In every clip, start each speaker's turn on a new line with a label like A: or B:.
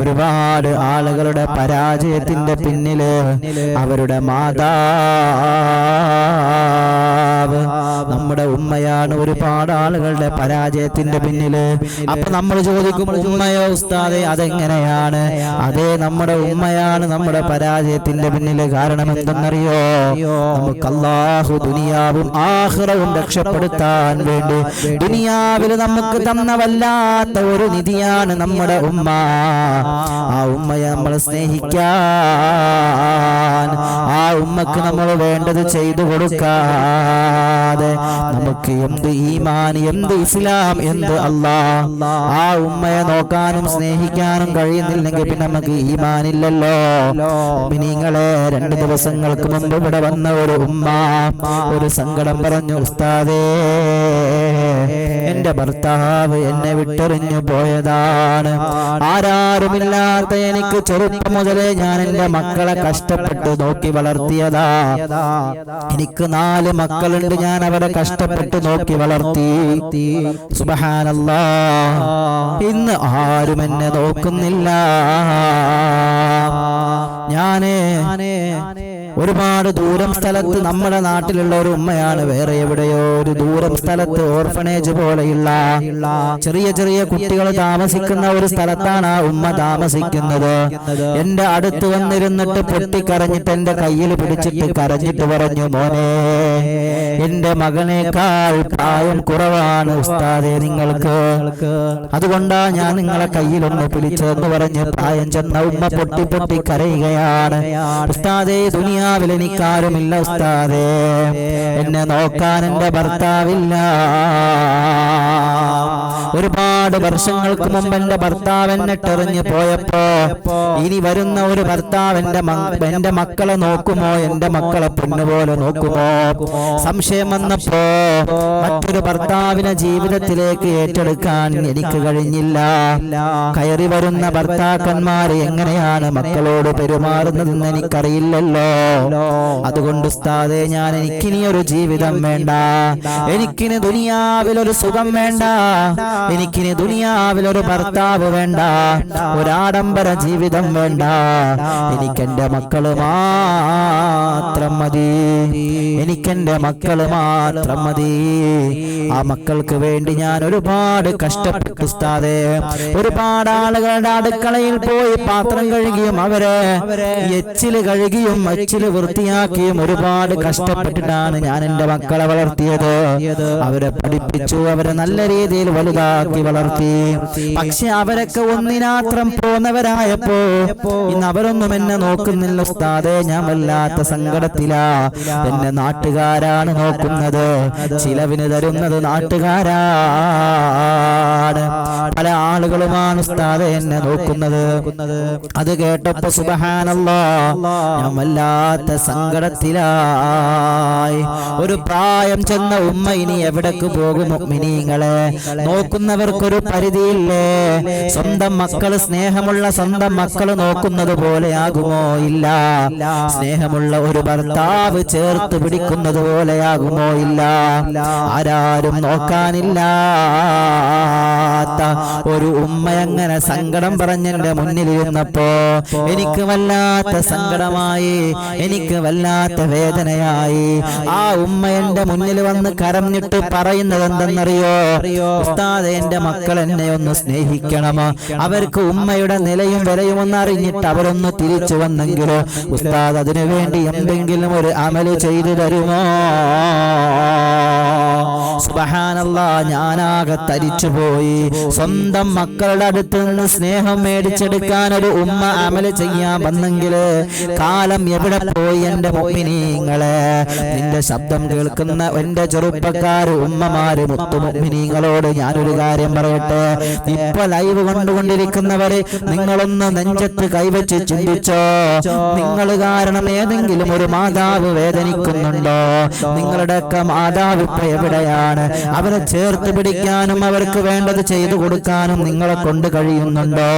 A: ഒരുപാട് ആളുകളുടെ പരാജയത്തിന്റെ പിന്നിൽ അവരുടെ മാതാവ് നമ്മുടെ ഉമ്മയാണ് ഒരുപാട് ആളുകളുടെ പരാജയത്തിന്റെ പിന്നിൽ. അപ്പൊ നമ്മൾ ചോദിക്കും ഉമ്മയോ ഉസ്താദെ അതെങ്ങനെയാണ്? അതേ നമ്മുടെ ഉമ്മയാണ് നമ്മുടെ പരാജയത്തിന്റെ പിന്നിൽ. കാരണം എന്തെന്നറിയോ? നമുക്ക് അള്ളാഹു ദുനിയാവും ആഹ്റവും രക്ഷപ്പെടുത്താൻ വേണ്ടി. ദുനിയാവിൽ നമുക്ക് തന്ന വല്ലാത്ത ഒരു നിധിയാണ് നമ്മുടെ ഉമ്മ. ആ ഉമ്മയെ നമ്മൾ സ്നേഹിക്കാൻ ആ ഉമ്മക്ക് നമ്മൾ വേണ്ടത് ചെയ്തു കൊടുക്കാതെ നമുക്ക് എന്ത് ഈമാൻ എന്ത് ഇസ്ലാം എന്ത് അല്ലാ ആ ഉമ്മയെ നോക്കാനും സ്നേഹിക്കാനും കഴിയുന്നില്ലെങ്കിൽ പിന്നെ നമുക്ക് ഈമാനില്ലല്ലോ. നിങ്ങളെ രണ്ട് ദിവസങ്ങൾക്ക് മുമ്പ് ഇവിടെ വന്ന ഒരു ഉമ്മ ഒരു സങ്കടം പറഞ്ഞു ഉസ്താദേ എന്റെ ഭർത്താവ് എന്നെ വിട്ടെറിഞ്ഞു പോയതാണ്. ആരാരുമില്ലാത്ത എനിക്ക് ചെറുപ്പം മുതലേ ഞാൻ എന്റെ മക്കളെ കഷ്ടപ്പെട്ട് നോക്കി വളർത്തിയതാ. എനിക്ക് നാല് മക്കളുണ്ട് ഞാൻ അവരെ കഷ്ടപ്പെട്ട് നോക്കി വളർത്തി. സുബഹാനല്ലാ. ഇന്ന് ആരും എന്നെ നോക്കുന്നില്ല. ഞാനേ. ഒരുപാട് ദൂരം സ്ഥലത്ത് നമ്മുടെ നാട്ടിലുള്ള ഒരു ഉമ്മയാണ്. വേറെ എവിടെയോ ഒരു ദൂരം സ്ഥലത്ത് ഓർഫനേജ് പോലെയുള്ള ചെറിയ ചെറിയ കുട്ടികൾ താമസിക്കുന്ന ഒരു സ്ഥലത്താണ് ആ ഉമ്മ താമസിക്കുന്നത്. എന്റെ അടുത്ത് വന്നിരുന്നിട്ട് പൊട്ടിക്കരഞ്ഞിട്ട് എന്റെ കയ്യിൽ പിടിച്ചിട്ട് കരഞ്ഞിട്ട് പറഞ്ഞു മോനെ എന്റെ മകനേക്കാൾ പ്രായം കുറവാണ് ഉസ്താദെ നിങ്ങൾക്ക്. അതുകൊണ്ടാ ഞാൻ നിങ്ങളെ കയ്യിലൊന്ന് പിടിച്ചതെന്ന് പറഞ്ഞ് പ്രായം ചെന്ന ഉമ്മ പൊട്ടി പൊട്ടി കരയുകയാണ് ഉസ്താദെ ദുനിയാവിൽ എനിക്കാരുമില്ല ഉസ്താദേ. എന്നെ നോക്കാൻ എന്റെ ഭർത്താവില്ല. ഒരുപാട് വർഷങ്ങൾക്ക് മുമ്പ് എന്റെ ഭർത്താവ് എന്നെ ടെറിഞ്ഞു പോയപ്പോ ഇനി വരുന്ന ഒരു ഭർത്താവ് എന്റെ എന്റെ മക്കളെ നോക്കുമോ? എന്റെ മക്കളെ പൊന്നുപോലെ നോക്കുമോ? സംശയം വന്നപ്പോ മറ്റൊരു ഭർത്താവിനെ ജീവിതത്തിലേക്ക് ഏറ്റെടുക്കാൻ എനിക്ക് കഴിഞ്ഞില്ല. കയറി വരുന്ന ഭർത്താക്കന്മാർ എങ്ങനെയാണ് മക്കളോട് പെരുമാറുന്നതെന്ന് എനിക്കറിയില്ലല്ലോ. അതുകൊണ്ട് ഉസ്താദെ ഞാൻ എനിക്കിനി ഒരു ജീവിതം വേണ്ട. എനിക്കിനി ദുനിയാവിൽ ഒരു സുഖം വേണ്ട. എനിക്കിനി ദുനിയാവിൽ ഒരു ഭർത്താവ് വേണ്ട. ഒരാഡംബര ജീവിതം വേണ്ട. എനിക്കെന്റെ മക്കൾ മാത്രം മതി. എനിക്കെന്റെ മക്കൾ മാത്രം മതി. ആ മക്കൾക്ക് വേണ്ടി ഞാൻ ഒരുപാട് കഷ്ടപ്പെട്ടു ഒരുപാട് ആളുകളുടെ അടുക്കളയിൽ പോയി പാത്രം കഴുകിയും അവരെ എച്ചിൽ കഴുകിയും എച്ചിൽ വൃത്തിയാക്കിയും ഒരുപാട് കഷ്ടപ്പെട്ടിട്ടാണ് ഞാൻ എന്റെ മക്കളെ വളർത്തിയത്. അവരെ പഠിപ്പിച്ചു അവരെ നല്ല രീതിയിൽ വലുതാക്കി വളർത്തി. പക്ഷെ അവരൊക്കെ ഒന്നിനാത്രം പോന്നവരായപ്പോ ഇന്ന് അവരൊന്നും എന്നെ നോക്കുന്നില്ല ഉസ്താദേ ഞാൻ വല്ലാത്ത സങ്കടത്തിലാ. എന്നെ നാട്ടുകാരാണ് നോക്കുന്നത്. ചിലവിന് തരുന്നത് നാട്ടുകാരാണ്. പല ആളുകളുമാണ് ഉസ്താദ് എന്നെ നോക്കുന്നത്. അത് കേട്ടപ്പോ സുബഹാനല്ലോ സങ്കടത്തിലായി. ഒരു പ്രായം ചെന്ന ഉമ്മ ഇനി എവിടേക്ക് പോകും മിനിങ്ങളെ നോക്കുന്നവർക്കൊരു പരിധിയില്ലേ? സ്വന്തം മക്കൾ സ്നേഹമുള്ള സ്വന്തം മക്കൾ നോക്കുന്നത് പോലെയാകുമോ ഇല്ല. സ്നേഹമുള്ള ഒരു ഭർത്താവ് ചേർത്ത് പിടിക്കുന്നത് പോലെയാകുമോ ഇല്ല. ആരാരും നോക്കാനില്ലാത്ത ഒരു ഉമ്മ അങ്ങനെ സങ്കടം പറഞ്ഞെന്റെ മുന്നിലിരുന്നപ്പോ എനിക്ക് വല്ലാത്ത സങ്കടമായി എനിക്ക് വല്ലാത്ത വേദനയായി. ആ ഉമ്മ എന്റെ മുന്നിൽ വന്ന് കരഞ്ഞിട്ട് പറയുന്നത് എന്തെന്നറിയോ? ഉസ്താദ് എന്റെ മക്കൾ എന്നെ ഒന്ന് സ്നേഹിക്കണം. അവർക്ക് ഉമ്മയുടെ നിലയും വിലയും ഒന്ന് അറിഞ്ഞിട്ട് അവരൊന്ന് തിരിച്ചു വന്നെങ്കിലോ? ഉസ്താദ് അതിനു വേണ്ടി എന്തെങ്കിലും ഒരു അമൽ ചെയ്തു തരുമോ? സുബഹാനല്ല ഞാനാകെ തരിച്ചുപോയി. സ്വന്തം മക്കളുടെ അടുത്ത് നിന്ന് സ്നേഹം മേടിച്ചെടുക്കാൻ ഒരു ഉമ്മ അമൽ ചെയ്യാൻ വന്നെങ്കിൽ കാലം എവിടെ പോയി എന്റെ മുമ്പിനീങ്ങളെ നിന്റെ ശബ്ദം കേൾക്കുന്ന എന്റെ ചെറുപ്പക്കാർ ഉമ്മമാര് മുത്തുമുമ്പിനീങ്ങളോട് ഞാനൊരു കാര്യം പറയട്ടെ. ഇപ്പൊ ലൈവ് കണ്ടുകൊണ്ടിരിക്കുന്നവരെ നിങ്ങളൊന്ന് നെഞ്ചത്ത് കൈവച്ച് ചിന്തിച്ചോ? നിങ്ങൾ കാരണം ഏതെങ്കിലും ഒരു മാതാവ് വേദനിക്കുന്നുണ്ടോ? നിങ്ങളുടെയൊക്കെ മാതാവ് ഇപ്പൊ എവിടെയാണ്? അവരെ ചേർത്ത് പിടിക്കാനും അവർക്ക് വേണ്ടത് ചെയ്തു കൊടുക്കാനും നിങ്ങളെ കൊണ്ട് കഴിയുന്നുണ്ടോ?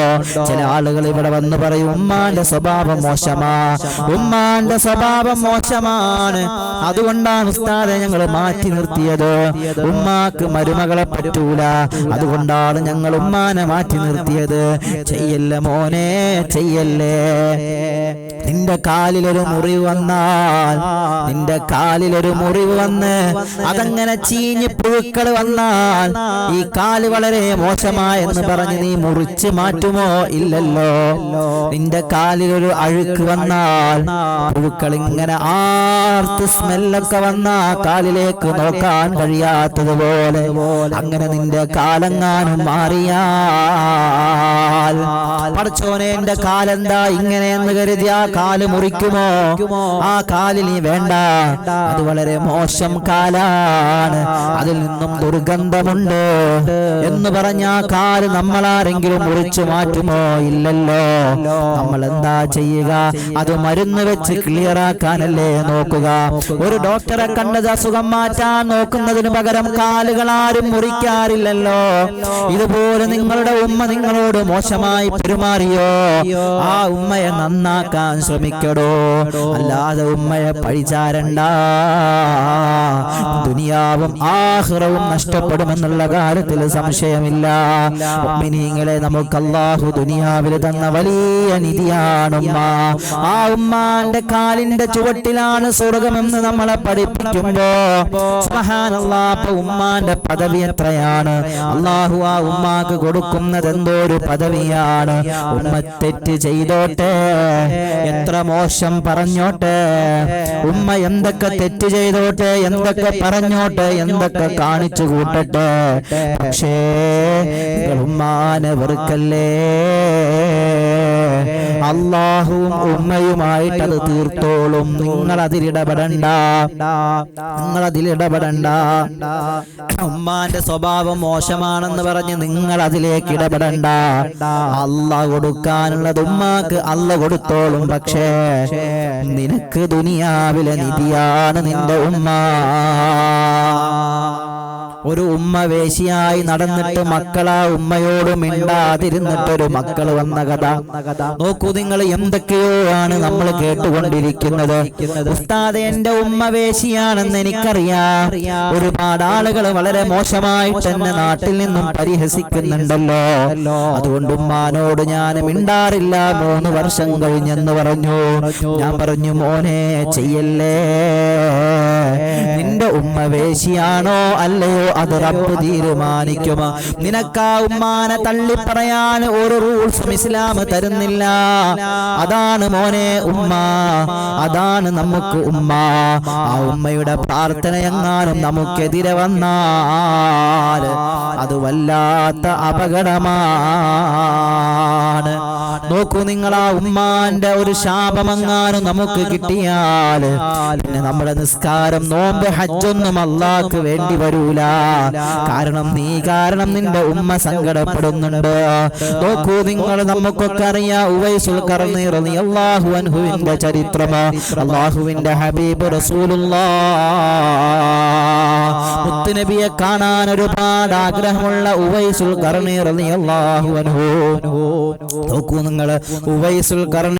A: ചില ആളുകൾ ഇവിടെ വന്ന് പറയും ഉമ്മാന്റെ സ്വഭാവം മോശമാ. ഉമ്മാന്റെ സ്വഭാവം മോശമാണ്. അതുകൊണ്ടാണ് ഉസ്താദെ ഞങ്ങൾ മാറ്റി നിർത്തിയത്. ഉമ്മാക്ക് മരുമകളെ പറ്റൂല. അതുകൊണ്ടാണ് ഞങ്ങൾ ഉമ്മാനെ മാറ്റി നിർത്തിയത്. ചെയ്യല്ല മോനെ ചെയ്യല്ലേ. നിന്റെ കാലിലൊരു മുറിവ് വന്നാൽ നിന്റെ കാലിലൊരു മുറിവ് വന്ന് അതങ്ങനെ ചീഞ്ഞ് പുഴുക്കൾ വന്നാൽ ഈ കാൽ വളരെ മോശമായെന്ന് പറഞ്ഞ് നീ മുറിച്ച് മാറ്റുമോ? ഇല്ലല്ലോ. നിന്റെ കാലിലൊരു അഴുക്ക് വന്നാൽ പുഴുക്കൾ ഇങ്ങനെ ആർത്ത് സ്മെല്ലൊക്കെ വന്ന കാലിലേക്ക് നോക്കാൻ കഴിയാത്തതുപോലെ അങ്ങനെ നിന്റെ കാലങ്ങാനും മാറിയാൽ. എന്റെ കാലെന്താ ഇങ്ങനെയെന്ന് കരുതി ആ കാൽ മുറിക്കുമോ? ആ കാലിൽ നീ വേണ്ട. അത് വളരെ മോശം കാലാണ്. അതിൽ നിന്നും ദുർഗന്ധമുണ്ട് എന്ന് പറഞ്ഞ ആ കാൽ നമ്മളാരെങ്കിലും മുറിച്ചു മാറ്റുമോ? ഇല്ലല്ലോ. നമ്മൾ എന്താ ചെയ്യുക? അത് മരുന്ന് വെച്ച് ക്ലിയർ ആക്കാനല്ലേ നോക്കുക? ഒരു ഡോക്ടറെ കണ്ടത് അസുഖം മാറ്റാൻ നോക്കുന്നതിന് പകരം കാലുകൾ ആരും മുറിക്കാറില്ലല്ലോ. ഇതുപോലെ നിങ്ങളുടെ ഉമ്മ നിങ്ങളോട് മോശമായി പെരുമാറിയോ? ആ ഉമ്മയെ നന്നാക്കാൻ ശ്രമിക്കടോ. അല്ലാതെ ഉമ്മയെ പഴിചാരണ്ട. ദുനിയാവും ആഹ്റവും നഷ്ടപ്പെടുമെന്നുള്ള കാര്യത്തിൽ സംശയമില്ല. ഉമ്മിനീങ്ങളെ നമുക്ക് അള്ളാഹു ദുനിയാവിൽ തന്ന വലിയ നിധിയാണ് ഉമ്മ ആ ഉമ്മാന്റെ കാലിന്റെ ചുവട്ടിലാണ് സ്വർഗമെന്ന് നമ്മളെ പഠിപ്പിക്കുമ്പോ ഉമ്മാന്റെ പദവി എത്രയാണ്? അള്ളാഹു ആ ഉമ്മാക്ക് കൊടുക്കുന്നത് എന്തോ ഒരു പദവിയാണ്. ഉമ്മ തെറ്റ് ചെയ്തോട്ടെ എത്ര മോശം പറഞ്ഞോട്ടെ ഉമ്മ എന്തൊക്കെ തെറ്റ് ചെയ്തോട്ടെ എന്തൊക്കെ പറഞ്ഞോട്ടെ എന്തൊക്കെ കാണിച്ചു കൂട്ടട്ടെ. പക്ഷേ ഉമ്മാനെ വെറുക്കല്ലേ? അള്ളാഹുവും ഉമ്മയുമായിട്ട് അത് തീർത്തോളും. നിങ്ങൾ അതിലിടപെടണ്ട നിങ്ങൾ അതിൽ ഇടപെടണ്ട. ഉമ്മാന്റെ സ്വഭാവം മോശമാണെന്ന് പറഞ്ഞ് നിങ്ങൾ അതിലേക്ക് ഇടപെടണ്ട. അല്ല കൊടുക്കാനുള്ളത് ഉമ്മാക്ക് അല്ല കൊടുത്തോളും. പക്ഷേ നിനക്ക് ദുനിയാവിലെ നിധിയാണ് നിന്റെ ഉമ്മ. ഒരു ഉമ്മ വേശിയായി നടന്നിട്ട് മക്കളാ ഉമ്മയോട് മിണ്ടാതിരുന്നിട്ടൊരു മക്കൾ വന്ന കഥ. നോക്കൂ നിങ്ങൾ എന്തൊക്കെയോ ആണ് നമ്മൾ കേട്ടുകൊണ്ടിരിക്കുന്നത്. ഉസ്താദ് എന്റെ ഉമ്മ വേശിയാണെന്ന് എനിക്കറിയാം. ഒരുപാട് ആളുകൾ വളരെ മോശമായിട്ട് എന്നെ നാട്ടിൽ നിന്നും പരിഹസിക്കുന്നുണ്ടല്ലോ. അതുകൊണ്ട് ഉമ്മാനോട് ഞാൻ മിണ്ടാറില്ല. മൂന്ന് വർഷം കഴിഞ്ഞെന്ന് പറഞ്ഞു. ഞാൻ പറഞ്ഞു മോനെ ചെയ്യല്ലേ? നിന്റെ ഉമ്മ വേശിയാണോ അല്ലയോ അത് റബ്ബ് തീരുമാനിക്കും നിനക്കാ ഉമ്മാനെ തള്ളി പറയാൻ ഒരു റൂൾസ് ഇസ്ലാം തരുന്നില്ല. അതാണ് മോനെ ഉമ്മ. അതാണ് നമുക്ക് ഉമ്മ. ആ ഉമ്മയുടെ പ്രാർത്ഥന എങ്ങാനും നമുക്കെതിരെ വന്നാൽ അത് വല്ലാത്ത അപകടമാണ്. നോക്കൂ നിങ്ങൾ ആ ഉമ്മാന്റെ ഒരു ശാപമെങ്ങാനും നമുക്ക് കിട്ടിയാൽ പിന്നെ നമ്മുടെ നിസ്കാരം നോമ്പ് ഹജ്ജൊന്നും അള്ളാക്ക് വേണ്ടി വരൂല. കാരണം നീ കാരണം നിന്റെ ഉമ്മ സങ്കടപ്പെടുന്നുണ്ട്. നോക്കൂ നിങ്ങൾ നമുക്കൊക്കെ അറിയാം ഉവൈസുൽ കർണീർ അള്ളാഹു അൻഹുവിന്റെ ചരിത്രം. അള്ളാഹുവിന്റെ ഹബീബ് മുത്തുനബിയെ കാണാൻ ഒരുപാട് ആഗ്രഹമുള്ള ഉവൈസുൽ കർണീർ അള്ളാഹു അൻഹു. നോക്കൂ നിങ്ങൾ ഉവൈസുൽ കർണ